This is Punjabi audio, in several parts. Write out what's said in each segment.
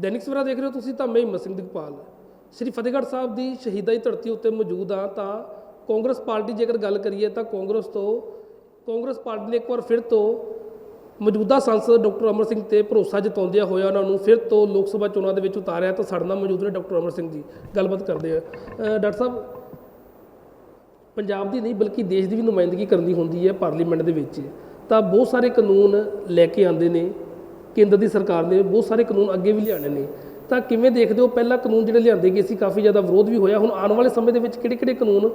ਦੈਨਿਕ ਸਵੇਰਾ ਦੇਖ ਰਹੇ ਹੋ ਤੁਸੀਂ ਤਾਂ ਮੈਂ ਹਿੰਮਤ ਸਿੰਘ ਦਿਗਪਾਲ ਸ੍ਰੀ ਫਤਿਹਗੜ੍ਹ ਸਾਹਿਬ ਦੀ ਸ਼ਹੀਦਾਂ ਦੀ ਧਰਤੀ ਉੱਤੇ ਮੌਜੂਦ ਆ ਤਾਂ ਕਾਂਗਰਸ ਪਾਰਟੀ ਜੇਕਰ ਗੱਲ ਕਰੀਏ ਤਾਂ ਕਾਂਗਰਸ ਤੋਂ, ਕਾਂਗਰਸ ਪਾਰਟੀ ਨੇ ਇੱਕ ਵਾਰ ਫਿਰ ਤੋਂ ਮੌਜੂਦਾ ਸੰਸਦ ਡਾਕਟਰ ਅਮਰ ਸਿੰਘ ਤੇ ਭਰੋਸਾ ਜਤਾਉਂਦਿਆਂ ਹੋਇਆ ਉਹਨਾਂ ਨੂੰ ਫਿਰ ਤੋਂ ਲੋਕ ਸਭਾ ਚੋਣਾਂ ਦੇ ਵਿੱਚ ਉਤਾਰਿਆ ਤਾਂ ਸਾਡੇ ਨਾਲ ਮੌਜੂਦ ਨੇ ਡਾਕਟਰ ਅਮਰ ਸਿੰਘ ਜੀ, ਗੱਲਬਾਤ ਕਰਦੇ ਆ ਡਾਕਟਰ ਸਾਹਿਬ, ਪੰਜਾਬ ਦੀ ਨਹੀਂ ਬਲਕਿ ਦੇਸ਼ ਦੀ ਵੀ ਨੁਮਾਇੰਦਗੀ ਕਰਨੀ ਹੁੰਦੀ ਹੈ ਪਾਰਲੀਮੈਂਟ ਦੇ ਵਿੱਚ। ਤਾਂ ਬਹੁਤ ਸਾਰੇ ਕਾਨੂੰਨ ਲੈ ਕੇ ਆਉਂਦੇ ਨੇ। ਕੇਂਦਰ ਦੀ ਸਰਕਾਰ ਨੇ ਬਹੁਤ ਸਾਰੇ ਕਾਨੂੰਨ ਅੱਗੇ ਵੀ ਲਿਆਣੇ ਨੇ। ਤਾਂ ਕਿਵੇਂ ਦੇਖਦੇ ਹੋ? ਪਹਿਲਾਂ ਕਾਨੂੰਨ ਜਿਹੜੇ ਲਿਆਂਦੇ ਗਏ ਸੀ, ਕਾਫੀ ਜ਼ਿਆਦਾ ਵਿਰੋਧ ਵੀ ਹੋਇਆ। ਹੁਣ ਆਉਣ ਵਾਲੇ ਸਮੇਂ ਦੇ ਵਿੱਚ ਕਿਹੜੇ ਕਿਹੜੇ ਕਾਨੂੰਨ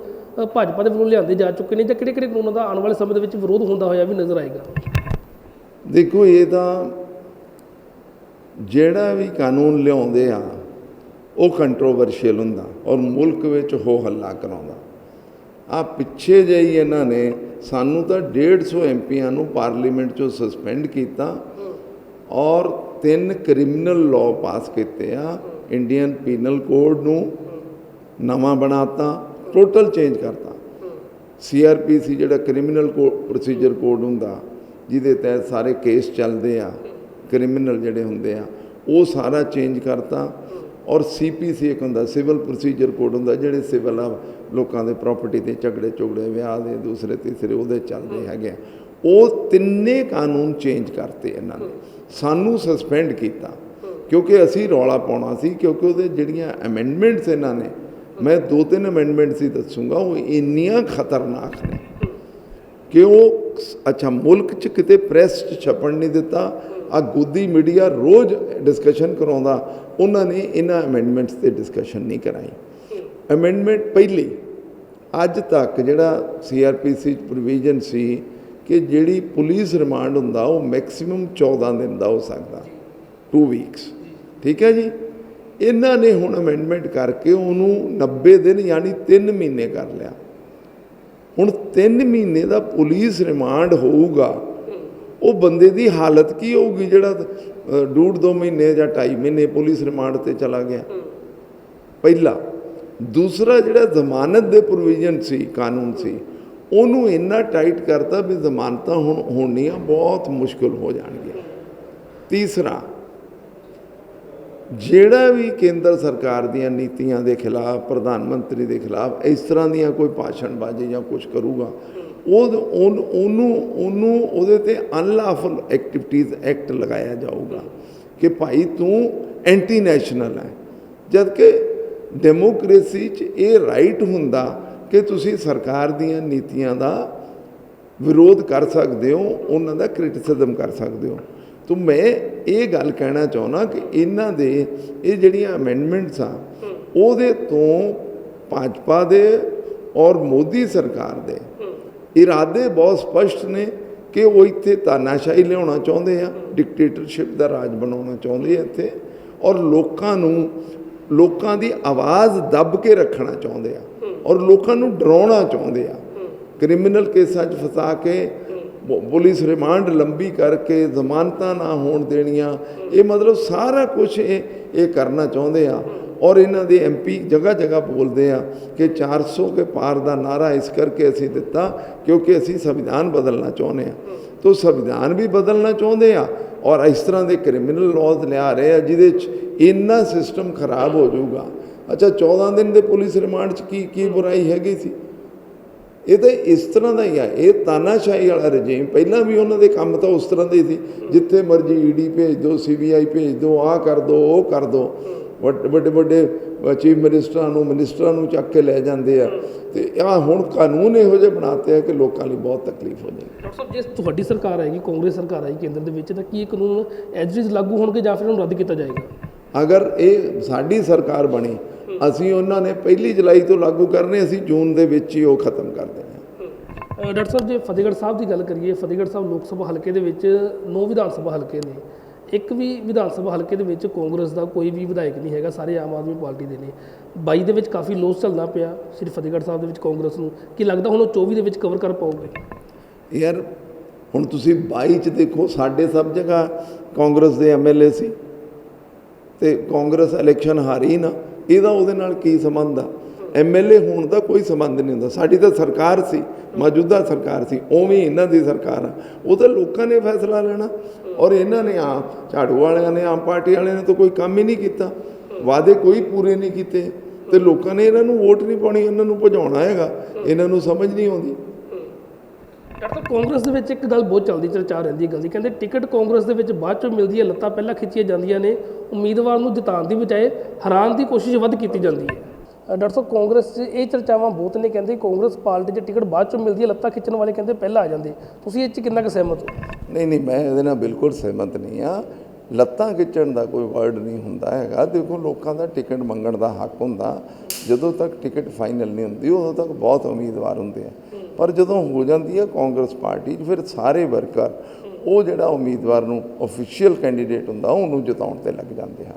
ਭਾਜਪਾ ਦੇ ਵੱਲੋਂ ਲਿਆਂਦੇ ਜਾ ਚੁੱਕੇ ਨੇ ਜਾਂ ਕਿਹੜੇ ਕਿਹੜੇ ਕਾਨੂੰਨਾਂ ਦਾ ਆਉਣ ਵਾਲੇ ਸਮੇਂ ਦੇ ਵਿੱਚ ਵਿਰੋਧ ਹੁੰਦਾ ਹੋਇਆ ਵੀ ਨਜ਼ਰ ਆਏਗਾ? ਦੇਖੋ, ਇਹ ਤਾਂ ਜਿਹੜਾ ਵੀ ਕਾਨੂੰਨ ਲਿਆਉਂਦੇ ਆ, ਉਹ ਕੰਟਰੋਵਰਸ਼ੀਅਲ ਹੁੰਦਾ ਔਰ ਮੁਲਕ ਵਿੱਚ ਹੋ ਹੱਲਾ ਕਰਾਉਂਦਾ। ਆ ਪਿੱਛੇ ਜਿਹੀ ਇਹਨਾਂ ਨੇ ਸਾਨੂੰ ਤਾਂ 150 ਐਮਪੀਆਂ ਨੂੰ ਪਾਰਲੀਮੈਂਟ ਚੋਂ ਸਸਪੈਂਡ ਕੀਤਾ। ਔਰ ਤਿੰਨ ਕ੍ਰਿਮੀਨਲ ਲਾਅ ਪਾਸ ਕੀਤੇ ਆ ਇੰਡੀਅਨ ਪੀਨਲ ਕੋਡ ਨੂੰ ਨਵਾਂ ਬਣਾਤਾ ਟੋਟਲ ਚੇਂਜ ਕਰਤਾ ਸੀਆਰਪੀਸੀ ਜਿਹੜਾ ਕ੍ਰਿਮੀਨਲ ਪ੍ਰੋਸੀਜਰ ਕੋਡ ਹੁੰਦਾ, ਜਿਹਦੇ ਤਹਿਤ ਸਾਰੇ ਕੇਸ ਚੱਲਦੇ ਆ, ਕ੍ਰਿਮੀਨਲ ਜਿਹੜੇ ਹੁੰਦੇ ਆ, ਉਹ ਸਾਰਾ ਚੇਂਜ ਕਰਤਾ ਔਰ ਸੀਪੀਸੀ ਇੱਕ ਹੁੰਦਾ ਸਿਵਲ ਪ੍ਰੋਸੀਜਰ ਕੋਡ ਹੁੰਦਾ, ਜਿਹੜੇ ਸਿਵਲ ਆ ਲੋਕਾਂ ਦੇ ਪ੍ਰਾਪਰਟੀ ਤੇ ਝਗੜੇ ਝੁਗੜੇ ਵਿਆਹ ਦੇ, ਦੂਸਰੇ, ਤੀਸਰੇ, ਉਹਦੇ ਚੱਲਦੇ ਹੈਗੇ ਆ। ਉਹ ਤਿੰਨੇ ਕਾਨੂੰਨ ਚੇਂਜ ਕਰਤੇ ਇਹਨਾਂ ਨੇ। ਸਾਨੂੰ ਸਸਪੈਂਡ ਕੀਤਾ, ਕਿਉਂਕਿ ਅਸੀਂ ਰੌਲਾ ਪਾਉਣਾ ਸੀ, ਕਿਉਂਕਿ ਉਹਦੇ ਜਿਹੜੀਆਂ ਅਮੈਂਡਮੈਂਟਸ ਇਹਨਾਂ ਨੇ, ਮੈਂ ਦੋ ਤਿੰਨ ਅਮੈਂਡਮੈਂਟਸ ਹੀ ਦੱਸੂਗਾ, ਉਹ ਇੰਨੀਆਂ ਖਤਰਨਾਕ ਨੇ ਕਿ ਉਹ ਅੱਛਾ, ਮੁਲਕ 'ਚ ਕਿਤੇ ਪ੍ਰੈਸ 'ਚ ਛਪਣ ਨਹੀਂ ਦਿੱਤਾ ਆ ਗੋਦੀ ਮੀਡੀਆ ਰੋਜ਼ ਡਿਸਕਸ਼ਨ ਕਰਾਉਂਦਾ, ਉਹਨਾਂ ਨੇ ਇਹਨਾਂ ਅਮੈਂਡਮੈਂਟਸ ਤੇ ਡਿਸਕਸ਼ਨ ਨਹੀਂ ਕਰਾਈ। ਅਮੈਂਡਮੈਂਟ ਪਹਿਲੀ, ਅੱਜ ਤੱਕ ਜਿਹੜਾ ਸੀਆਰਪੀਸੀ ਪ੍ਰੋਵੀਜ਼ਨ ਸੀ ਕਿ ਜਿਹੜੀ ਪੁਲਿਸ ਰਿਮਾਂਡ ਹੁੰਦਾ, ਉਹ ਮੈਕਸਿਮਮ 14 ਦਿਨ ਦਾ ਹੋ ਸਕਦਾ। 2 ਵੀਕਸ ਠੀਕ ਹੈ ਜੀ? ਇਹਨਾਂ ਨੇ ਹੁਣ ਅਮੈਂਡਮੈਂਟ ਕਰਕੇ ਉਹਨੂੰ 90 ਦਿਨ ਯਾਨੀ 3 ਮਹੀਨੇ ਕਰ ਲਿਆ। ਹੁਣ 3 ਮਹੀਨੇ ਦਾ ਪੁਲਿਸ ਰਿਮਾਂਡ ਹੋਊਗਾ, ਉਹ ਬੰਦੇ ਦੀ ਹਾਲਤ ਕੀ ਹੋਊਗੀ ਜਿਹੜਾ ਡੂਢ ਦੋ ਮਹੀਨੇ ਜਾਂ 2.5 ਮਹੀਨੇ ਪੁਲਿਸ ਰਿਮਾਂਡ ਤੇ ਚਲਾ ਗਿਆ? ਪਹਿਲਾ। ਦੂਸਰਾ ਜਿਹੜਾ ਜ਼ਮਾਨਤ ਦੇ ਪ੍ਰੋਵੀਜ਼ਨ ਸੀ, ਕਾਨੂੰਨ ਸੀ ਉਹਨੂੰ ਇੰਨਾ ਟਾਈਟ ਕਰਤਾ ਵੀ ਜ਼ਮਾਨਤਾਂ ਹੁਣ ਹੋਣੀਆਂ ਬਹੁਤ ਮੁਸ਼ਕਲ ਹੋ ਜਾਣਗੀਆਂ। ਤੀਸਰਾ, ਜਿਹੜਾ ਵੀ ਕੇਂਦਰ ਸਰਕਾਰ ਦੀਆਂ ਨੀਤੀਆਂ ਦੇ ਖਿਲਾਫ, ਪ੍ਰਧਾਨ ਮੰਤਰੀ ਦੇ ਖਿਲਾਫ ਇਸ ਤਰ੍ਹਾਂ ਦੀਆਂ ਕੋਈ ਭਾਸ਼ਣਬਾਜ਼ੀ ਜਾਂ ਕੁਝ ਕਰੂਗਾ ਉਹ ਉਹਨੂੰ ਉਹਨੂੰ ਉਹਦੇ ਤੇ ਅਨਲਾਫਲ ਐਕਟੀਵਿਟੀਜ਼ ਐਕਟ ਲਗਾਇਆ ਜਾਊਗਾ ਕਿ ਭਾਈ ਤੂੰ ਐਂਟੀ ਨੈਸ਼ਨਲ ਹੈ। ਜਦ ਕਿ ਡੈਮੋਕ੍ਰੇਸੀ 'ਚ ਇਹ ਰਾਈਟ ਹੁੰਦਾ ਕਿ ਤੁਸੀਂ ਸਰਕਾਰ ਦੀਆਂ ਨੀਤੀਆਂ ਦਾ ਵਿਰੋਧ ਕਰ ਸਕਦੇ ਹੋ, ਉਹਨਾਂ ਦਾ ਕ੍ਰਿਟਿਸਿਜ਼ਮ ਕਰ ਸਕਦੇ ਹੋ। ਤਾਂ ਮੈਂ ਇਹ ਗੱਲ ਕਹਿਣਾ ਚਾਹੁੰਦਾ ਕਿ ਇਹਨਾਂ ਦੇ ਇਹ ਜਿਹੜੀਆਂ ਅਮੈਂਡਮੈਂਟਸ ਆ, ਉਹਦੇ ਤੋਂ ਭਾਜਪਾ ਦੇ ਔਰ ਮੋਦੀ ਸਰਕਾਰ ਦੇ ਇਰਾਦੇ ਬਹੁਤ ਸਪਸ਼ਟ ਨੇ ਕਿ ਉਹ ਇੱਥੇ ਤਾਨਾਸ਼ਾਹੀ ਲਿਆਉਣਾ ਚਾਹੁੰਦੇ ਆ ਡਿਕਟੇਟਰਸ਼ਿਪ ਦਾ ਰਾਜ ਬਣਾਉਣਾ ਚਾਹੁੰਦੇ ਆ ਇੱਥੇ ਔਰ ਲੋਕਾਂ ਨੂੰ, ਲੋਕਾਂ ਦੀ ਆਵਾਜ਼ ਦੱਬ ਕੇ ਰੱਖਣਾ ਚਾਹੁੰਦੇ ਆ। ਔਰ ਲੋਕਾਂ ਨੂੰ ਡਰਾਉਣਾ ਚਾਹੁੰਦੇ ਆ। ਕ੍ਰਿਮੀਨਲ ਕੇਸਾਂ 'ਚ ਫਸਾ ਕੇ ਪੁਲਿਸ ਰਿਮਾਂਡ ਲੰਬੀ ਕਰਕੇ ਜ਼ਮਾਨਤਾਂ ਨਾ ਹੋਣ ਦੇਣੀਆਂ। ਇਹ ਮਤਲਬ ਸਾਰਾ ਕੁਝ ਇਹ ਇਹ ਕਰਨਾ ਚਾਹੁੰਦੇ ਆ। ਔਰ ਇਹਨਾਂ ਦੇ ਐਮਪੀ ਜਗ੍ਹਾ ਜਗ੍ਹਾ ਬੋਲਦੇ ਆ ਕਿ 400 ਕੇ ਪਾਰ ਦਾ ਨਾਰਾ ਇਸ ਕਰਕੇ ਅਸੀਂ ਦਿੱਤਾ ਕਿਉਂਕਿ ਅਸੀਂ ਸੰਵਿਧਾਨ ਬਦਲਣਾ ਚਾਹੁੰਦੇ ਆ। ਤੋ ਸੰਵਿਧਾਨ ਵੀ ਬਦਲਣਾ ਚਾਹੁੰਦੇ ਆ ਔਰ ਇਸ ਤਰ੍ਹਾਂ ਦੇ ਕ੍ਰਿਮੀਨਲ ਲਾਜ਼ ਲਿਆ ਰਹੇ ਆ ਜਿਹਦੇ 'ਚ ਇੰਨਾ ਸਿਸਟਮ ਖਰਾਬ ਹੋ ਜਾਊਗਾ। ਅੱਛਾ 14 ਦਿਨ ਦੇ ਪੁਲਿਸ ਰਿਮਾਂਡ 'ਚ ਕੀ ਕੀ ਬੁਰਾਈ ਹੈਗੀ ਸੀ? ਇਹ ਤਾਂ ਇਸ ਤਰ੍ਹਾਂ ਦਾ ਹੀ ਆ। ਇਹ ਤਾਨਾਸ਼ਾਹੀ ਵਾਲਾ ਰਜੀਮ ਪਹਿਲਾਂ ਵੀ ਉਹਨਾਂ ਦੇ ਕੰਮ ਤਾਂ ਉਸ ਤਰ੍ਹਾਂ ਦੇ ਸੀ। ਜਿੱਥੇ ਮਰਜ਼ੀ ਈਡੀ ਭੇਜ ਦਿਓ ਸੀਬੀਆਈ ਭੇਜ ਦਿਓ ਆਹ ਕਰ ਦਿਓ ਉਹ ਕਰ ਦਿਓ। ਵੱਡੇ ਵੱਡੇ ਚੀਫ ਮਿਨਿਸਟਰਾਂ ਨੂੰ ਮਿਨਿਸਟਰਾਂ ਨੂੰ ਚੱਕ ਕੇ ਲੈ ਜਾਂਦੇ ਆ। ਤੇ ਆ ਹੁਣ ਕਾਨੂੰਨ ਇਹੋ ਜਿਹੇ ਬਣਾਤੇ ਆ ਕਿ ਲੋਕਾਂ ਲਈ ਬਹੁਤ ਤਕਲੀਫ ਹੋ ਜਾਏਗੀ। ਡਾਕਟਰ ਸਾਹਿਬ ਜੇ ਤੁਹਾਡੀ ਸਰਕਾਰ ਆਏਗੀ ਕਾਂਗਰਸ ਸਰਕਾਰ ਆਏਗੀ ਕੇਂਦਰ ਦੇ ਵਿੱਚ ਤਾਂ ਕੀ ਕਾਨੂੰਨ ਐਜ ਇਟ ਇਜ਼ ਲਾਗੂ ਹੋਣਗੇ ਜਾਂ ਫਿਰ ਉਹਨੂੰ ਰੱਦ ਕੀਤਾ ਜਾਏਗਾ? ਅਗਰ ਇਹ ਸਾਡੀ ਸਰਕਾਰ ਬਣੀ ਅਸੀਂ ਉਹਨਾਂ ਨੇ ਪਹਿਲੀ ਜੁਲਾਈ ਤੋਂ ਲਾਗੂ ਕਰਨੇ ਅਸੀਂ ਜੂਨ ਦੇ ਵਿੱਚ ਹੀ ਉਹ ਖਤਮ ਕਰ ਦੇਣੇ। ਡਾਕਟਰ ਸਾਹਿਬ ਜੇ ਫਤਿਹਗੜ੍ਹ ਸਾਹਿਬ ਦੀ ਗੱਲ ਕਰੀਏ ਫਤਿਹਗੜ੍ਹ ਸਾਹਿਬ ਲੋਕ ਸਭਾ ਹਲਕੇ ਦੇ ਵਿੱਚ ਨੌ ਵਿਧਾਨ ਸਭਾ ਹਲਕੇ ਨੇ। ਇੱਕ ਵੀ ਵਿਧਾਨ ਸਭਾ ਹਲਕੇ ਦੇ ਵਿੱਚ ਕਾਂਗਰਸ ਦਾ ਕੋਈ ਵੀ ਵਿਧਾਇਕ ਨਹੀਂ ਹੈਗਾ ਸਾਰੇ ਆਮ ਆਦਮੀ ਪਾਰਟੀ ਦੇ ਨੇ। 22 ਦੇ ਵਿੱਚ ਕਾਫੀ ਲੋਸ ਚੱਲਣਾ ਪਿਆ ਸਿਰਫ ਫਤਿਹਗੜ੍ਹ ਸਾਹਿਬ ਦੇ ਵਿੱਚ ਕਾਂਗਰਸ ਨੂੰ। ਕੀ ਲੱਗਦਾ ਹੁਣ ਉਹ 24 ਦੇ ਵਿੱਚ ਕਵਰ ਕਰ ਪਾਓਗੇ ਯਾਰ ਹੁਣ ਤੁਸੀਂ 22 ਚ ਦੇਖੋ ਸਾਡੇ ਸਭ ਜਗ੍ਹਾ ਕਾਂਗਰਸ ਦੇ ਐਮਐਲਏ ਸੀ ਤੇ ਕਾਂਗਰਸ ਇਲੈਕਸ਼ਨ ਹਾਰੀ ਨਾ। ਇਹਦਾ ਉਹਦੇ ਨਾਲ ਕੀ ਸੰਬੰਧ ਆ? ਐਮਐਲਏ ਹੋਣ ਦਾ ਕੋਈ ਸੰਬੰਧ ਨਹੀਂ ਹੁੰਦਾ। ਸਾਡੀ ਤਾਂ ਸਰਕਾਰ ਸੀ, ਮੌਜੂਦਾ ਸਰਕਾਰ ਸੀ, ਉਵੇਂ ਇਹਨਾਂ ਦੀ ਸਰਕਾਰ ਆ। ਉਹ ਤਾਂ ਲੋਕਾਂ ਨੇ ਫੈਸਲਾ ਲੈਣਾ ਔਰ ਇਹਨਾਂ ਨੇ ਆਮ ਝਾੜੂ ਵਾਲਿਆਂ ਨੇ, ਆਮ ਪਾਰਟੀ ਵਾਲਿਆਂ ਨੇ ਤਾਂ ਕੋਈ ਕੰਮ ਹੀ ਨਹੀਂ ਕੀਤਾ। ਵਾਅਦੇ ਕੋਈ ਪੂਰੇ ਨਹੀਂ ਕੀਤੇ ਤੇ ਲੋਕਾਂ ਨੇ ਇਹਨਾਂ ਨੂੰ ਵੋਟ ਨਹੀਂ ਪਾਉਣੀ, ਇਹਨਾਂ ਨੂੰ ਭਜਾਉਣਾ ਹੈਗਾ। ਇਹਨਾਂ ਨੂੰ ਸਮਝ ਨਹੀਂ ਆਉਂਦੀ। ਡਾਕਟਰ ਸਾਹਿਬ ਕਾਂਗਰਸ ਦੇ ਵਿੱਚ ਇੱਕ ਗੱਲ ਬਹੁਤ ਚੱਲਦੀ, ਚਰਚਾ ਰਹਿੰਦੀ ਗੱਲ ਦੀ। ਕਹਿੰਦੇ ਟਿਕਟ ਕਾਂਗਰਸ ਦੇ ਵਿੱਚ ਬਾਅਦ ਚੋਂ ਮਿਲਦੀ ਹੈ, ਲੱਤਾਂ ਪਹਿਲਾਂ ਖਿੱਚੀਆਂ ਜਾਂਦੀਆਂ ਨੇ, ਉਮੀਦਵਾਰ ਨੂੰ ਜਿਤਾਉਣ ਦੀ ਬਜਾਏ ਹਰਾਉਣ ਦੀ ਕੋਸ਼ਿਸ਼ ਵੱਧ ਕੀਤੀ ਜਾਂਦੀ ਹੈ। ਡਾਕਟਰ ਸਾਹਿਬ, ਕਾਂਗਰਸ 'ਚ ਇਹ ਚਰਚਾਵਾਂ ਬਹੁਤ ਨੇ, ਕਹਿੰਦੇ ਕਾਂਗਰਸ ਪਾਰਟੀ 'ਚ ਟਿਕਟ ਬਾਅਦ ਚੋਂ ਮਿਲਦੀ ਹੈ, ਲੱਤਾਂ ਖਿੱਚਣ ਵਾਲੇ ਕਹਿੰਦੇ ਪਹਿਲਾਂ ਆ ਜਾਂਦੇ। ਤੁਸੀਂ ਇਹ 'ਚ ਕਿੰਨਾ ਕੁ ਸਹਿਮਤ ਹੋ? ਨਹੀਂ ਨਹੀਂ, ਮੈਂ ਇਹਦੇ ਨਾਲ ਬਿਲਕੁਲ ਸਹਿਮਤ ਨਹੀਂ ਆ ਲੱਤਾਂ ਖਿੱਚਣ ਦਾ ਕੋਈ ਵਰਡ ਨਹੀਂ ਹੁੰਦਾ ਹੈਗਾ। ਦੇਖੋ, ਲੋਕਾਂ ਦਾ ਟਿਕਟ ਮੰਗਣ ਦਾ ਹੱਕ ਹੁੰਦਾ। ਜਦੋਂ ਤੱਕ ਟਿਕਟ ਫਾਈਨਲ ਨਹੀਂ ਹੁੰਦੀ, ਉਦੋਂ ਤੱਕ ਬਹੁਤ ਉਮੀਦਵਾਰ ਹੁੰਦੇ ਆ। ਪਰ ਜਦੋਂ ਹੋ ਜਾਂਦੀ ਹੈ ਕਾਂਗਰਸ ਪਾਰਟੀ 'ਚ ਫਿਰ ਸਾਰੇ ਵਰਕਰ ਉਹ ਜਿਹੜਾ ਉਮੀਦਵਾਰ ਨੂੰ ਅਫੀਸ਼ੀਅਲ ਕੈਂਡੀਡੇਟ ਹੁੰਦਾ ਉਹਨੂੰ ਜਿਤਾਉਣ ਤੇ ਲੱਗ ਜਾਂਦੇ ਹਨ।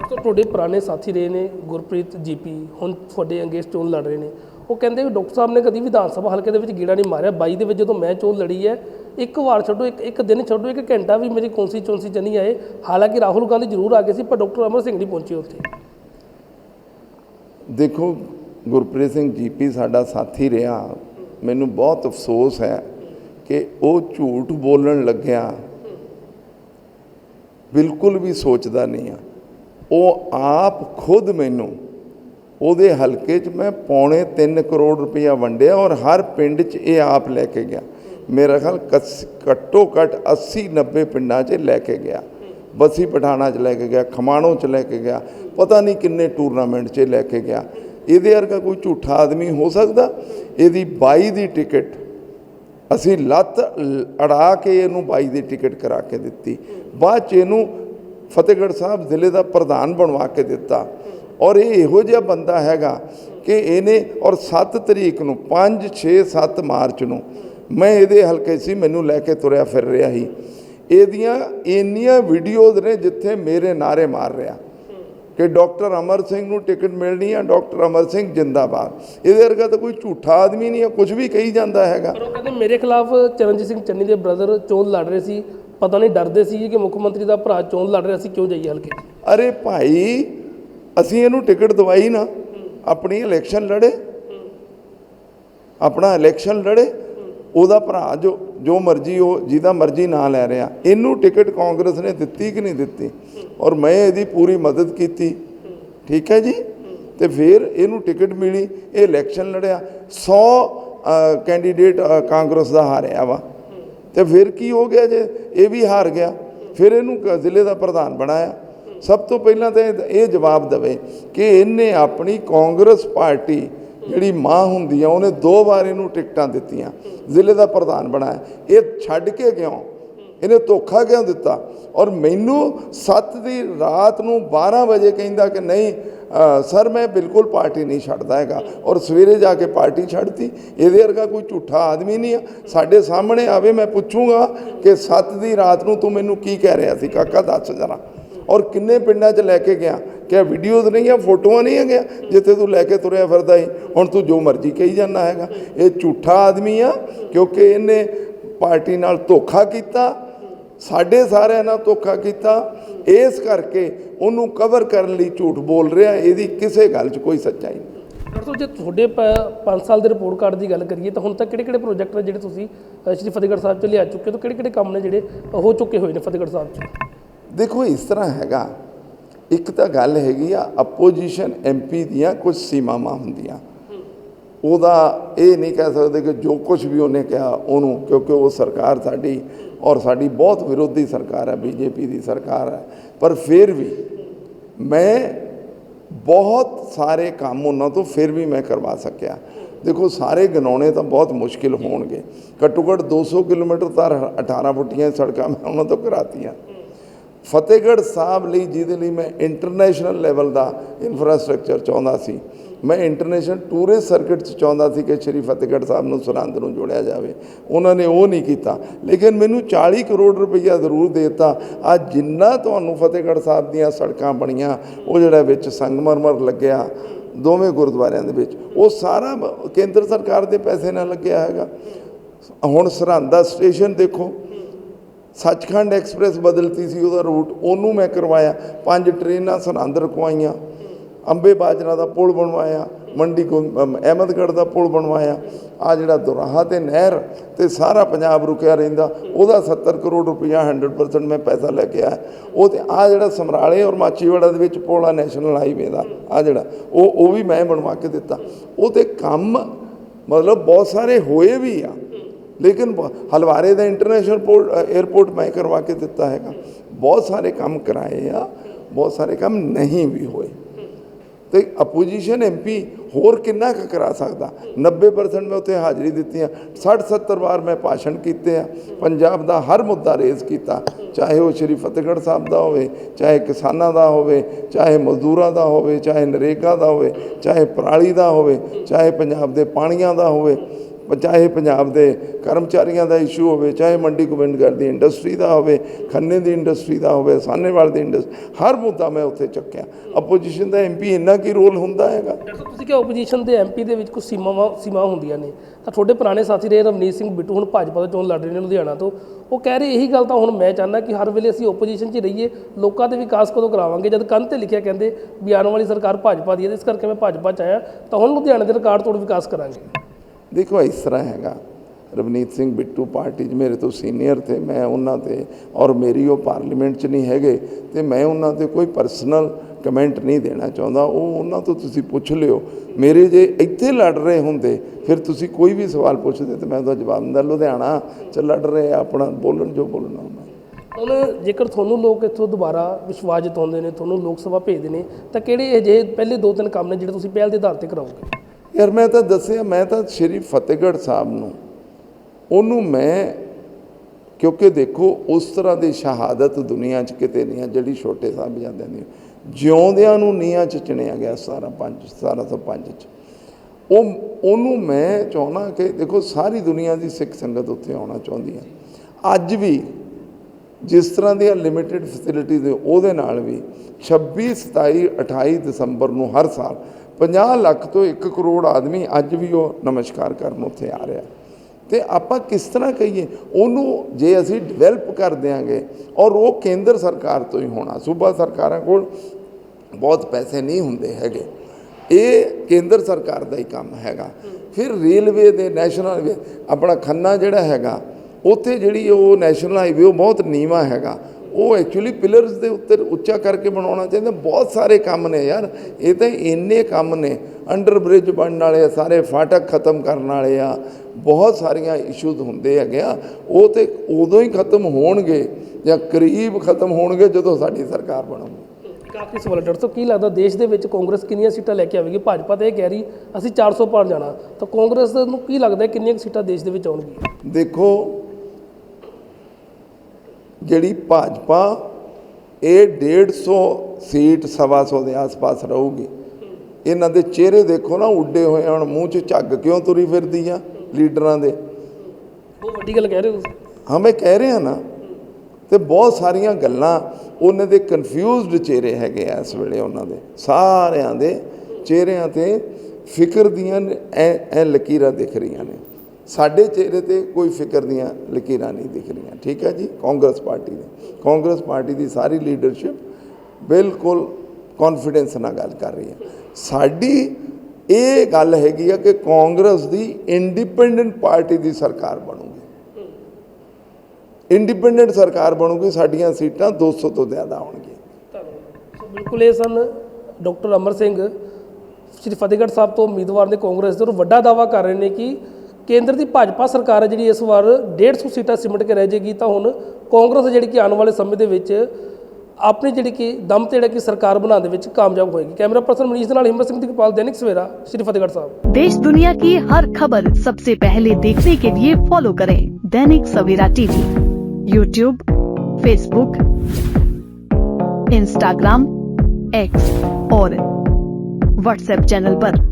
ਸਾਹਿਬ ਤੁਹਾਡੇ ਪੁਰਾਣੇ ਸਾਥੀ ਰਹੇ ਨੇ ਗੁਰਪ੍ਰੀਤ ਜੀਪੀ ਹੁਣ ਤੁਹਾਡੇ ਅੰਗੇਜ ਚੋਣ ਲੜ ਰਹੇ ਨੇ। ਉਹ ਕਹਿੰਦੇ ਵੀ ਡਾਕਟਰ ਸਾਹਿਬ ਨੇ ਕਦੀ ਵਿਧਾਨ ਸਭਾ ਹਲਕੇ ਦੇ ਵਿੱਚ ਗੀੜਾ ਨਹੀਂ ਮਾਰਿਆ। 22 ਦੇ ਵਿੱਚ ਜਦੋਂ ਮੈਂ ਚੋਣ ਲੜੀ ਹੈ ਇੱਕ ਵਾਰ ਛੱਡੋ ਇੱਕ ਇੱਕ ਦਿਨ ਛੱਡੋ ਇੱਕ ਘੰਟਾ ਵੀ ਮੇਰੀ ਕੌਂਸਟੀਚੁਐਂਸੀ ਚ ਨਹੀਂ ਆਏ। ਹਾਲਾਂਕਿ ਰਾਹੁਲ ਗਾਂਧੀ ਜ਼ਰੂਰ ਆ ਗਏ ਸੀ ਪਰ ਡਾਕਟਰ ਅਮਰ ਸਿੰਘ ਨਹੀਂ ਪਹੁੰਚੇ ਉੱਥੇ। ਦੇਖੋ ਗੁਰਪ੍ਰੀਤ ਸਿੰਘ ਜੀਪੀ ਸਾਡਾ ਸਾਥੀ ਰਿਹਾ। ਮੈਨੂੰ ਬਹੁਤ ਅਫਸੋਸ ਹੈ ਕਿ ਉਹ ਝੂਠ ਬੋਲਣ ਲੱਗਿਆ ਬਿਲਕੁਲ ਵੀ ਸੋਚਦਾ ਨਹੀਂ ਆ। ਉਹ ਆਪ ਖੁਦ ਮੈਨੂੰ ਉਹਦੇ ਹਲਕੇ 'ਚ ਮੈਂ ਪੌਣੇ 3 ਕਰੋੜ ਰੁਪਇਆ ਵੰਡਿਆ ਔਰ ਹਰ ਪਿੰਡ 'ਚ ਇਹ ਆਪ ਲੈ ਕੇ ਗਿਆ। ਮੇਰਾ ਖਿਆਲ ਕਸ- ਘੱਟੋ ਘੱਟ 80 90 ਪਿੰਡਾਂ 'ਚ ਲੈ ਕੇ ਗਿਆ। ਬਸੀ ਪਠਾਣਾ 'ਚ ਲੈ ਕੇ ਗਿਆ, ਖਮਾਣੋ 'ਚ ਲੈ ਕੇ ਗਿਆ, ਪਤਾ ਨਹੀਂ ਕਿੰਨੇ ਟੂਰਨਾਮੈਂਟ 'ਚ ਲੈ ਕੇ ਗਿਆ। ਇਹਦੇ ਵਰਗਾ ਕੋਈ ਝੂਠਾ ਆਦਮੀ ਹੋ ਸਕਦਾ? ਇਹਦੀ 22 ਦੀ ਟਿਕਟ, ਅਸੀਂ ਲੱਤ ਲ- ਅੜਾ ਕੇ ਇਹਨੂੰ 22 ਦੀ ਟਿਕਟ ਕਰਾ ਕੇ ਦਿੱਤੀ। ਬਾਅਦ ਚ ਇਹਨੂੰ ਫਤਿਹਗੜ੍ਹ ਸਾਹਿਬ ਜ਼ਿਲ੍ਹੇ ਦਾ ਪ੍ਰਧਾਨ ਬਣਵਾ ਕੇ ਦਿੱਤਾ। ਔਰ ਇਹ ਇਹੋ ਜਿਹਾ ਬੰਦਾ ਹੈਗਾ ਕਿ ਇਹਨੇ, ਔਰ 7 ਤਰੀਕ ਨੂੰ 5 6 7 ਮਾਰਚ ਨੂੰ ਮੈਂ ਇਹਦੇ ਹਲਕੇ ਸੀ, ਮੈਨੂੰ ਲੈ ਕੇ ਤੁਰਿਆ ਫਿਰ ਰਿਹਾ ਸੀ। ਇਹਦੀਆਂ ਇੰਨੀਆਂ ਵੀਡੀਓਜ਼ ਨੇ ਜਿੱਥੇ ਮੇਰੇ ਨਾਰੇ ਮਾਰ ਰਿਹਾ। ਕਿ ਡਾਕਟਰ ਅਮਰ ਸਿੰਘ ਨੂੰ ਟਿਕਟ ਮਿਲਣੀ ਆ ਡਾਕਟਰ ਅਮਰ ਸਿੰਘ ਜਿੰਦਾਬਾਦ। ਇਹਦੇ ਵਰਗਾ ਤਾਂ ਕੋਈ ਝੂਠਾ ਆਦਮੀ ਨਹੀਂ ਹੈ ਕੁਝ ਵੀ ਕਹੀ ਜਾਂਦਾ ਹੈਗਾ। ਪਰ ਉਹ ਕਹਿੰਦੇ ਮੇਰੇ ਖਿਲਾਫ ਚਰਨਜੀਤ ਸਿੰਘ ਚੰਨੀ ਦੇ ਬ੍ਰਦਰ ਚੋਣ ਲੜ ਰਹੇ ਸੀ। ਪਤਾ ਨਹੀਂ ਡਰਦੇ ਸੀ ਕਿ ਮੁੱਖ ਮੰਤਰੀ ਦਾ ਭਰਾ ਚੋਣ ਲੜ ਰਿਹਾ ਸੀ ਕਿਉਂ ਜਾਈਏ ਹਲਕੇ 'ਚ? ਅਰੇ ਭਾਈ ਅਸੀਂ ਇਹਨੂੰ ਟਿਕਟ ਦਵਾਈ ਨਾ। ਆਪਣੀ ਇਲੈਕਸ਼ਨ ਲੜੇ। ਆਪਣਾ ਇਲੈਕਸ਼ਨ ਲੜੇ। ਉਹਦਾ ਭਰਾ ਜੋ ਜੋ ਮਰਜ਼ੀ ਉਹ ਜਿਹਦਾ ਮਰਜ਼ੀ ਨਾਂ ਲੈ ਰਿਹਾ। ਇਹਨੂੰ ਟਿਕਟ ਕਾਂਗਰਸ ਨੇ ਦਿੱਤੀ ਕਿ ਨਹੀਂ ਦਿੱਤੀ? ਔਰ ਮੈਂ ਇਹਦੀ ਪੂਰੀ ਮਦਦ ਕੀਤੀ। ਠੀਕ ਹੈ ਜੀ? ਤੇ ਫਿਰ ਇਹਨੂੰ ਟਿਕਟ ਮਿਲੀ। ਇਹ ਇਲੈਕਸ਼ਨ ਲੜਿਆ। 100 ਕੈਂਡੀਡੇਟ ਕਾਂਗਰਸ ਦਾ ਹਾਰਿਆ ਵਾ। ਤੇ ਫਿਰ ਕੀ ਹੋ ਗਿਆ ਜੇ? ਇਹ ਵੀ ਹਾਰ ਗਿਆ। ਫਿਰ ਇਹਨੂੰ ਕ- ਜ਼ਿਲ੍ਹੇ ਦਾ ਪ੍ਰਧਾਨ ਬਣਾਇਆ। ਸਭ ਤੋਂ ਪਹਿਲਾਂ ਤਾਂ ਇਹ- ਇਹ ਜਵਾਬ ਦੇਵੇ ਕਿ ਇਹਨੇ ਆਪਣੀ ਕਾਂਗਰਸ ਪਾਰਟੀ ਜਿਹੜੀ ਮਾਂ ਹੁੰਦੀ ਆ, ਉਹਨੇ ਦੋ ਵਾਰ ਇਹਨੂੰ ਟਿਕਟਾਂ ਦਿੱਤੀਆਂ। ਜ਼ਿਲ੍ਹੇ ਦਾ ਪ੍ਰਧਾਨ ਬਣਾਇਆ। ਇਹ ਛੱਡ ਕੇ ਕਿਉਂ? ਇਹਨੇ ਧੋਖਾ ਕਿਉਂ ਦਿੱਤਾ? ਔਰ ਮੈਨੂੰ 7 ਦੀ ਰਾਤ ਨੂੰ 12 ਵਜੇ ਕਹਿੰਦਾ ਕਿ ਨਹੀਂ ਸਰ, ਮੈਂ ਬਿਲਕੁਲ ਪਾਰਟੀ ਨਹੀਂ ਛੱਡਦਾ ਹੈਗਾ। ਔਰ ਸਵੇਰੇ ਜਾ ਕੇ ਪਾਰਟੀ ਛੱਡਤੀ। ਇਹਦੇ ਵਰਗਾ ਕੋਈ ਝੂਠਾ ਆਦਮੀ ਨਹੀਂ ਆ। ਸਾਡੇ ਸਾਹਮਣੇ ਆਵੇ, ਮੈਂ ਪੁੱਛੂੰਗਾ ਕਿ 7 ਦੀ ਰਾਤ ਨੂੰ ਤੂੰ ਮੈਨੂੰ ਕੀ ਕਹਿ ਰਿਹਾ ਸੀ? ਕਾਕਾ, ਦੱਸ ਜਰਾ। ਔਰ ਕਿੰਨੇ ਪਿੰਡਾਂ 'ਚ ਲੈ ਕੇ ਗਿਆ? ਕਿ ਵੀਡੀਓਜ਼ ਨਹੀਂ ਆ ਫੋਟੋਆਂ ਨਹੀਂ ਹੈਗੀਆਂ? ਜਿੱਥੇ ਤੂੰ ਲੈ ਕੇ ਤੁਰਿਆ ਫਿਰਦਾ ਸੀ ਹੁਣ ਤੂੰ ਜੋ ਮਰਜ਼ੀ ਕਹੀ ਜਾਂਦਾ ਹੈਗਾ। ਇਹ ਝੂਠਾ ਆਦਮੀ ਆ ਕਿਉਂਕਿ ਇਹਨੇ ਪਾਰਟੀ ਨਾਲ ਧੋਖਾ ਕੀਤਾ ਸਾਡੇ ਸਾਰਿਆਂ ਨਾਲ ਧੋਖਾ ਕੀਤਾ। ਇਸ ਕਰਕੇ ਉਹਨੂੰ ਕਵਰ ਕਰਨ ਲਈ ਝੂਠ ਬੋਲ ਰਿਹਾ ਇਹਦੀ ਕਿਸੇ ਗੱਲ 'ਚ ਕੋਈ ਸੱਚਾਈ ਨਹੀਂ। ਡਾਕਟਰ ਸਾਹਿਬ ਜੇ ਤੁਹਾਡੇ 5 ਸਾਲ ਦੇ ਰਿਪੋਰਟ ਕਾਰਡ ਦੀ ਗੱਲ ਕਰੀਏ ਤਾਂ ਹੁਣ ਤੱਕ ਕਿਹੜੇ ਕਿਹੜੇ ਪ੍ਰੋਜੈਕਟ ਨੇ ਜਿਹੜੇ ਤੁਸੀਂ ਸ਼੍ਰੀ ਫਤਿਹਗੜ੍ਹ ਸਾਹਿਬ 'ਚ ਲਿਆ ਚੁੱਕੇ ਹੋ? ਕਿਹੜੇ ਕਿਹੜੇ ਕੰਮ ਨੇ ਜਿਹੜੇ ਹੋ ਚੁੱਕੇ ਹੋਏ ਨੇ ਫਤਿਹਗੜ੍ਹ ਸਾਹਿਬ 'ਚ? ਦੇਖੋ ਇਸ ਤਰ੍ਹਾਂ ਹੈਗਾ ਇੱਕ ਤਾਂ ਗੱਲ ਹੈਗੀ ਆ ਅਪੋਜੀਸ਼ਨ ਐਮਪੀ ਦੀਆਂ ਕੁਝ ਸੀਮਾਵਾਂ ਹੁੰਦੀਆਂ। ਉਹਦਾ ਇਹ ਨਹੀਂ ਕਹਿ ਸਕਦੇ ਕਿ ਜੋ ਕੁਝ ਵੀ ਉਹਨੇ ਕਿਹਾ ਉਹਨੂੰ, ਕਿਉਂਕਿ ਉਹ ਸਰਕਾਰ ਸਾਡੀ ਔਰ ਸਾਡੀ ਬਹੁਤ ਵਿਰੋਧੀ ਸਰਕਾਰ ਹੈ ਬੀਜੇਪੀ ਦੀ ਸਰਕਾਰ ਹੈ ਪਰ ਫਿਰ ਵੀ ਮੈਂ ਬਹੁਤ ਸਾਰੇ ਕੰਮ ਉਹਨਾਂ ਤੋਂ ਫਿਰ ਵੀ ਮੈਂ ਕਰਵਾ ਸਕਿਆ। ਦੇਖੋ, ਸਾਰੇ ਗਿਣਾਉਣੇ ਤਾਂ ਬਹੁਤ ਮੁਸ਼ਕਿਲ ਹੋਣਗੇ। ਘੱਟੋ ਘੱਟ 200 ਕਿਲੋਮੀਟਰ ਤਾਂ 18 ਫੁੱਟੀਆਂ ਸੜਕਾਂ ਮੈਂ ਉਹਨਾਂ ਤੋਂ ਕਰਾਤੀਆਂ। ਫਤਿਹਗੜ੍ਹ ਸਾਹਿਬ ਲਈ, ਜਿਹਦੇ ਲਈ ਮੈਂ ਇੰਟਰਨੈਸ਼ਨਲ ਲੈਵਲ ਦਾ ਇਨਫਰਾਸਟ੍ਰਕਚਰ ਚਾਹੁੰਦਾ ਸੀ। ਮੈਂ ਇੰਟਰਨੈਸ਼ਨਲ ਟੂਰਿਸਟ ਸਰਕਟ 'ਚ ਚਾਹੁੰਦਾ ਸੀ ਕਿ ਸ਼੍ਰੀ ਫਤਿਹਗੜ੍ਹ ਸਾਹਿਬ ਨੂੰ ਸਰਹੰਦ ਨੂੰ ਜੋੜਿਆ ਜਾਵੇ। ਉਹਨਾਂ ਨੇ ਉਹ ਨਹੀਂ ਕੀਤਾ। ਲੇਕਿਨ ਮੈਨੂੰ 40 ਕਰੋੜ ਰੁਪਈਆ ਜ਼ਰੂਰ ਦਿੱਤਾ। ਆ ਜਿੰਨਾ ਤੁਹਾਨੂੰ ਫਤਿਹਗੜ੍ਹ ਸਾਹਿਬ ਦੀਆਂ ਸੜਕਾਂ ਬਣੀਆਂ, ਉਹ ਜਿਹੜਾ ਵਿੱਚ ਸੰਗਮਰਮਰ ਲੱਗਿਆ, ਦੋਵੇਂ ਗੁਰਦੁਆਰਿਆਂ ਦੇ ਵਿੱਚ, ਉਹ ਸਾਰਾ ਕੇਂਦਰ ਸਰਕਾਰ ਦੇ ਪੈਸੇ ਨਾਲ ਲੱਗਿਆ ਹੈਗਾ। ਹੁਣ ਸਰਹੰਦ ਦਾ ਸਟੇਸ਼ਨ ਦੇਖੋ। ਸੱਚਖੰਡ ਐਕਸਪ੍ਰੈਸ ਬਦਲਤੀ ਸੀ ਉਹਦਾ ਰੂਟ, ਉਹਨੂੰ ਮੈਂ ਕਰਵਾਇਆ। ਪੰਜ ਟ੍ਰੇਨਾਂ ਸਰਹੰਦ ਰਖਵਾਈਆਂ ਅੰਬੇ ਬਾਜਰਾ ਦਾ ਪੁਲ ਬਣਵਾਇਆ, ਮੰਡੀ ਕੋ ਅਹਿਮਦਗੜ੍ਹ ਦਾ ਪੁਲ ਬਣਵਾਇਆ। ਆ ਜਿਹੜਾ ਦੁਰਾਹਾ ਤੇ ਨਹਿਰ ਤੇ ਸਾਰਾ ਪੰਜਾਬ ਰੁਕਿਆ ਰਹਿੰਦਾ, ਉਹਦਾ 70 ਕਰੋੜ ਰੁਪਇਆ 100% ਮੈਂ ਪੈਸਾ ਲੈ ਕੇ ਆਇਆ। ਉਹ ਤੇ ਆ ਜਿਹੜਾ ਸਮਰਾਲੇ ਔਰ ਮਾਚੀਵਾੜਾ ਦੇ ਵਿੱਚ ਪੁਲ ਆ, ਨੈਸ਼ਨਲ ਹਾਈਵੇ ਦਾ ਆ ਜਿਹੜਾ, ਉਹ ਉਹ ਵੀ ਮੈਂ ਬਣਵਾ ਕੇ ਦਿੱਤਾ। ਉਹ ਤੇ ਕੰਮ, ਮਤਲਬ ਬਹੁਤ ਸਾਰੇ ਹੋਏ ਵੀ ਆ। ਲੇਕਿਨ ਹਲਵਾਰੇ ਦਾ ਇੰਟਰਨੈਸ਼ਨਲ ਪੋਰਟ 에ਅਰਪੋਰਟ ਮੈਂ ਕਰਵਾ ਕੇ ਦਿੱਤਾ ਹੈਗਾ। ਬਹੁਤ ਸਾਰੇ ਕੰਮ ਕਰਾਏ ਆ, ਬਹੁਤ ਸਾਰੇ ਕੰਮ ਨਹੀਂ ਵੀ ਹੋਏ। ਤੇ ਅਪੋਜੀਸ਼ਨ ਐਮਪੀ ਹੋਰ ਕਿੰਨਾ ਕੁ ਕਰਾ ਸਕਦਾ? 90% ਮੈਂ ਉੱਥੇ ਹਾਜ਼ਰੀ ਦਿੱਤੀ ਆ। 60 70 ਵਾਰ ਮੈਂ ਭਾਸ਼ਣ ਕੀਤੇ ਆ। ਪੰਜਾਬ ਦਾ ਹਰ ਮੁੱਦਾ ਰੇਜ਼ ਕੀਤਾ। ਚਾਹੇ ਉਹ ਸ਼੍ਰੀ ਫਤਿਹਗੜ੍ਹ ਸਾਹਿਬ ਦਾ ਹੋਵੇ, ਚਾਹੇ ਕਿਸਾਨਾਂ ਦਾ ਹੋਵੇ, ਚਾਹੇ ਮਜ਼ਦੂਰਾਂ ਦਾ ਹੋਵੇ, ਚਾਹੇ ਨਰੇਗਾ ਦਾ ਹੋਵੇ, ਚਾਹੇ ਪਰਾਲੀ ਦਾ ਹੋਵੇ, ਚਾਹੇ ਪੰਜਾਬ ਦੇ ਪਾਣੀਆਂ ਦਾ ਹੋਵੇ। ਚਾਹੇ ਪੰਜਾਬ ਦੇ ਕਰਮਚਾਰੀਆਂ ਦਾ ਇਸ਼ੂ ਹੋਵੇ, ਚਾਹੇ ਮੰਡੀ ਗੋਬਿੰਦਗੜ੍ਹ ਦੀ ਇੰਡਸਟਰੀ ਦਾ ਹੋਵੇ, ਖੰਨੇ ਦੀ ਇੰਡਸਟਰੀ ਦਾ ਹੋਵੇ, ਸਾਹਨੇਵਾਲ ਦੀ ਇੰਡਸਟਰੀ ਹਰ ਮੁੱਦਾ ਮੈਂ ਉੱਥੇ ਚੱਕਿਆ। ਆਪੋਜੀਸ਼ਨ ਦਾ ਐਮਪੀ ਇੰਨਾ ਕੀ ਰੋਲ ਹੁੰਦਾ ਹੈਗਾ? ਤੁਸੀਂ ਕਿਹਾ ਆਪੋਜੀਸ਼ਨ ਦੇ ਐਮਪੀ ਦੇ ਵਿੱਚ ਕੁਝ ਸੀਮਾਵਾਂ ਸੀਮਾ ਹੁੰਦੀਆਂ ਨੇ। ਤਾਂ ਤੁਹਾਡੇ ਪੁਰਾਣੇ ਸਾਥੀ ਰਹੇ ਰਵਨੀਤ ਸਿੰਘ ਬਿੱਟੂ, ਹੁਣ ਭਾਜਪਾ ਤੋਂ ਚੋਣ ਲੜ ਰਹੇ ਨੇ ਲੁਧਿਆਣਾ ਤੋਂ। ਉਹ ਕਹਿ ਰਹੇ, ਇਹੀ ਗੱਲ ਤਾਂ ਹੁਣ ਮੈਂ ਚਾਹੁੰਦਾ ਕਿ ਹਰ ਵੇਲੇ ਅਸੀਂ ਓਪੋਜੀਸ਼ਨ 'ਚ ਰਹੀਏ, ਲੋਕਾਂ ਦੇ ਵਿਕਾਸ ਕਦੋਂ ਕਰਾਵਾਂਗੇ? ਜਦ ਕੰਨ ਤੇ ਲਿਖਿਆ ਕਹਿੰਦੇ ਵੀ ਆਉਣ ਵਾਲੀ ਸਰਕਾਰ ਭਾਜਪਾ ਦੀ ਹੈ, ਤੇ ਇਸ ਕਰਕੇ ਮੈਂ ਭਾਜਪਾ 'ਚ ਆਇਆ, ਤਾਂ ਹੁਣ ਲੁਧਿਆਣੇ ਦੇ ਰਿਕਾਰਡ ਤੋੜ ਵਿਕਾਸ ਕਰਾਂਗੇ। ਦੇਖੋ, ਇਸ ਤਰ੍ਹਾਂ ਹੈਗਾ। ਰਵਨੀਤ ਸਿੰਘ ਬਿੱਟੂ ਪਾਰਟੀ 'ਚ ਮੇਰੇ ਤੋਂ ਸੀਨੀਅਰ ਤੇ ਮੈਂ ਉਹਨਾਂ ਤੇ ਔਰ ਮੇਰੀ ਉਹ ਪਾਰਲੀਮੈਂਟ 'ਚ ਨਹੀਂ ਹੈਗੇ ਤੇ ਮੈਂ ਉਹਨਾਂ ਤੇ ਕੋਈ ਪਰਸਨਲ ਕਮੈਂਟ ਨਹੀਂ ਦੇਣਾ ਚਾਹੁੰਦਾ। ਉਹ ਉਹਨਾਂ ਤੋਂ ਤੁਸੀਂ ਪੁੱਛ ਲਿਓ। ਮੇਰੇ ਜੇ ਇੱਥੇ ਲੜ ਰਹੇ ਹੁੰਦੇ, ਫਿਰ ਤੁਸੀਂ ਕੋਈ ਵੀ ਸਵਾਲ ਪੁੱਛਦੇ ਤੇ ਮੈਂ ਉਹਦਾ ਜਵਾਬ ਦਿੰਦਾ, ਲੁਧਿਆਣਾ 'ਚ ਲੜ ਰਹੇ ਆ ਆਪਣਾ, ਬੋਲਣ ਜੋ ਬੋਲਣਾ ਉਹਨਾਂ ਹੁਣ ਜੇਕਰ ਤੁਹਾਨੂੰ ਲੋਕ ਇੱਥੋਂ ਦੁਬਾਰਾ ਵਿਸ਼ਵਾਸ ਜਿਤਾਉਂਦੇ ਨੇ, ਤੁਹਾਨੂੰ ਲੋਕ ਸਭਾ ਭੇਜਦੇ ਨੇ, ਤਾਂ ਕਿਹੜੇ ਅਜਿਹੇ ਪਹਿਲੇ ਦੋ ਤਿੰਨ ਕੰਮ ਨੇ ਜਿਹੜੇ ਤੁਸੀਂ ਪਹਿਲ ਦੇ ਆਧਾਰ ਤੇ ਕਰਾਓਗੇ? ਯਾਰ ਮੈਂ ਤਾਂ ਦੱਸਿਆ, ਮੈਂ ਤਾਂ ਸ਼੍ਰੀ ਫਤਿਹਗੜ੍ਹ ਸਾਹਿਬ ਨੂੰ, ਉਹਨੂੰ ਮੈਂ, ਕਿਉਂਕਿ ਦੇਖੋ, ਉਸ ਤਰ੍ਹਾਂ ਦੀ ਸ਼ਹਾਦਤ ਦੁਨੀਆ 'ਚ ਕਿਤੇ ਨਹੀਂ ਹੈ, ਜਿਹੜੀ ਛੋਟੇ ਸਾਹਿਬਜ਼ਾਦਿਆਂ ਦੀ ਜਿਉਂਦਿਆਂ ਨੂੰ ਨੀਹਾਂ 'ਚ ਚਿਣਿਆ ਗਿਆ ਸਾਰਾ ਪੰਜ 1705 'ਚ। ਉਹ, ਉਹਨੂੰ ਮੈਂ ਚਾਹੁੰਦਾ ਕਿ ਦੇਖੋ, ਸਾਰੀ ਦੁਨੀਆ ਦੀ ਸਿੱਖ ਸੰਗਤ ਉੱਥੇ ਆਉਣਾ ਚਾਹੁੰਦੀ ਹੈ। ਅੱਜ ਵੀ ਜਿਸ ਤਰ੍ਹਾਂ ਦੀਆਂ ਲਿਮਿਟਿਡ ਫੈਸਿਲਿਟੀਜ਼ ਨੇ, ਉਹਦੇ ਨਾਲ ਵੀ 26 27 28 ਦਸੰਬਰ ਨੂੰ ਹਰ ਸਾਲ 50 ਲੱਖ ਤੋਂ 1 ਕਰੋੜ ਆਦਮੀ ਅੱਜ ਵੀ ਉਹ ਨਮਸਕਾਰ ਕਰਨ ਉੱਥੇ ਆ ਰਿਹਾ। ਤੇ ਆਪਾਂ ਕਿਸ ਤਰ੍ਹਾਂ ਕਹੀਏ, ਉਹਨੂੰ ਜੇ ਅਸੀਂ ਡਿਵੈਲਪ ਕਰ ਦਿਆਂਗੇ ਔਰ ਉਹ ਕੇਂਦਰ ਸਰਕਾਰ ਤੋਂ ਹੀ ਹੋਣਾ, ਸੂਬਾ ਸਰਕਾਰਾਂ ਕੋਲ ਬਹੁਤ ਪੈਸੇ ਨਹੀਂ ਹੁੰਦੇ ਹੈਗੇ, ਇਹ ਕੇਂਦਰ ਸਰਕਾਰ ਦਾ ਹੀ ਕੰਮ ਹੈਗਾ। ਫਿਰ ਰੇਲਵੇ ਦੇ, ਨੈਸ਼ਨਲ ਹਾਈਵੇ, ਆਪਣਾ ਖੰਨਾ ਜਿਹੜਾ ਹੈਗਾ, ਉੱਥੇ ਜਿਹੜੀ ਉਹ ਨੈਸ਼ਨਲ ਹਾਈਵੇ, ਉਹ ਬਹੁਤ ਨੀਵਾ ਹੈਗਾ। ਉਹ ਐਕਚੁਅਲੀ ਪਿਲਰਸ ਦੇ ਉੱਤੇ ਉੱਚਾ ਕਰਕੇ ਬਣਾਉਣਾ ਚਾਹੀਦਾ। ਬਹੁਤ ਸਾਰੇ ਕੰਮ ਨੇ ਯਾਰ। ਇਹ ਤਾਂ ਇੰਨੇ ਕੰਮ ਨੇ। ਅੰਡਰ ਬ੍ਰਿਜ ਬਣਨ ਵਾਲੇ ਆ, ਸਾਰੇ ਫਾਟਕ ਖਤਮ ਕਰਨ ਵਾਲੇ ਆ। ਬਹੁਤ ਸਾਰੀਆਂ ਇਸ਼ੂਜ਼ ਹੁੰਦੇ ਹੈਗੇ ਆ। ਉਹ ਤੇ ਉਦੋਂ ਹੀ ਖਤਮ ਹੋਣਗੇ ਜਾਂ ਕਰੀਬ ਖਤਮ ਹੋਣਗੇ ਜਦੋਂ ਸਾਡੀ ਸਰਕਾਰ ਬਣੂਗੀ। ਆਖਰੀ ਸਵਾਲ ਡਾਕਟਰ ਸਾਹਿਬ ਕੀ ਲੱਗਦਾ ਦੇਸ਼ ਦੇ ਵਿੱਚ ਕਾਂਗਰਸ ਕਿੰਨੀਆਂ ਸੀਟਾਂ ਲੈ ਕੇ ਆਵੇਗੀ? ਭਾਜਪਾ ਤਾਂ ਇਹ ਕਹਿ ਰਹੀ ਅਸੀਂ 400 ਪਾਰ ਜਾਣਾ। ਤਾਂ ਕਾਂਗਰਸ ਨੂੰ ਕੀ ਲੱਗਦਾ ਕਿੰਨੀਆਂ ਸੀਟਾਂ ਦੇਸ਼ ਦੇ ਵਿੱਚ ਆਉਣਗੀਆਂ? ਦੇਖੋ ਜਿਹੜੀ ਭਾਜਪਾ ਇਹ 150 ਸੀਟ ਸਵਾ ਸੌ ਦੇ ਆਸ-ਪਾਸ ਰਹੂਗੀ। ਇਹਨਾਂ ਦੇ ਚਿਹਰੇ ਦੇਖੋ ਨਾ ਉੱਡੇ ਹੋਏ ਹਨ ਮੂੰਹ 'ਚ ਝੱਗ ਕਿਉਂ ਤੁਰੀ ਫਿਰਦੀ ਆ ਲੀਡਰਾਂ ਦੇ? ਬਹੁਤ ਵੱਡੀ ਗੱਲ ਕਹਿ ਰਹੇ ਹੋ ਹਾਂ ਮੈਂ ਕਹਿ ਰਿਹਾ ਨਾ ਤੇ ਬਹੁਤ ਸਾਰੀਆਂ ਗੱਲਾਂ ਉਹਨਾਂ ਦੇ ਕਨਫਿਊਜ਼ਡ ਚਿਹਰੇ ਹੈਗੇ ਆ ਇਸ ਵੇਲੇ ਉਹਨਾਂ ਦੇ। ਸਾਰਿਆਂ ਦੇ ਚਿਹਰਿਆਂ ਤੇ ਫਿਕਰ ਦੀਆਂ ਐ ਲਕੀਰਾਂ ਦਿਖ ਰਹੀਆਂ ਨੇ। ਸਾਡੇ ਚਿਹਰੇ ਤੇ ਕੋਈ ਫਿਕਰ ਦੀਆਂ ਲਕੀਰਾਂ ਨਹੀਂ ਦਿਖ ਰਹੀਆਂ ਠੀਕ ਹੈ ਜੀ? ਕਾਂਗਰਸ ਪਾਰਟੀ ਦੇ। ਕਾਂਗਰਸ ਪਾਰਟੀ ਦੀ ਸਾਰੀ ਲੀਡਰਸ਼ਿਪ ਬਿਲਕੁਲ ਕੌਨਫੀਡੈਂਸ ਨਾਲ ਗੱਲ ਕਰ ਰਹੀ ਹੈ। ਸਾਡੀ ਇਹ ਗੱਲ ਹੈਗੀ ਆ ਕਿ ਕਾਂਗਰਸ ਦੀ ਇੰਡੀਪੈਂਡੈਂਟ ਪਾਰਟੀ ਦੀ ਸਰਕਾਰ ਬਣੂਗੀ। ਇੰਡੀਪੈਂਡੈਂਟ ਸਰਕਾਰ ਬਣੂਗੀ, ਸਾਡੀਆਂ ਸੀਟਾਂ 200 ਤੋਂ ਜ਼ਿਆਦਾ ਆਉਣਗੀਆਂ। ਧੰਨਵਾਦ। ਬਿਲਕੁਲ ਇਹ ਸਨ ਡਾਕਟਰ ਅਮਰ ਸਿੰਘ। ਸ਼੍ਰੀ ਫਤਿਹਗੜ੍ਹ ਸਾਹਿਬ ਤੋਂ ਉਮੀਦਵਾਰ ਨੇ ਕਾਂਗਰਸ ਦੇ, ਔਰ ਵੱਡਾ ਦਾਵਾ ਕਰ ਰਹੇ ਨੇ ਕਿ ਕੇਂਦਰ ਦੀ ਭਾਜਪਾ ਸਰਕਾਰ ਹੈ ਜਿਹੜੀ ਇਸ ਵਾਰ 150 ਸੀਟਾਂ ਸਿਮਟ ਕੇ ਰਹਿ ਜਾਏਗੀ ਤਾਂ ਹੁਣ ਕਾਂਗਰਸ ਹੈ ਜਿਹੜੀ ਕਿ ਆਉਣ ਵਾਲੇ ਸਮੇਂ ਦੇ ਵਿੱਚ ਆਪਣੀ ਜਿਹੜੀ ਕਿ ਦਮ ਤੇ ਜਿਹੜਾ ਕਿ ਸਰਕਾਰ ਬਣਾਉਣ ਦੇ ਵਿੱਚ ਕਾਮਯਾਬ ਹੋਏਗੀ ਕੈਮਰਾ ਪਰਸਨ ਮਨੀਸ਼ ਦੇ ਨਾਲ ਹਿੰਮਤ ਸਿੰਘ ਦੀਪਾਲ ਦੈਨਿਕ ਸਵੇਰਾ ਸ਼੍ਰੀ ਫਤਿਹਗੜ੍ਹ ਸਾਹਿਬ देश दुनिया की हर खबर सबसे पहले देखने के लिए फॉलो करें Dainik Savera TV YouTube Facebook Instagram X और व्हाट्सएप चैनल पर।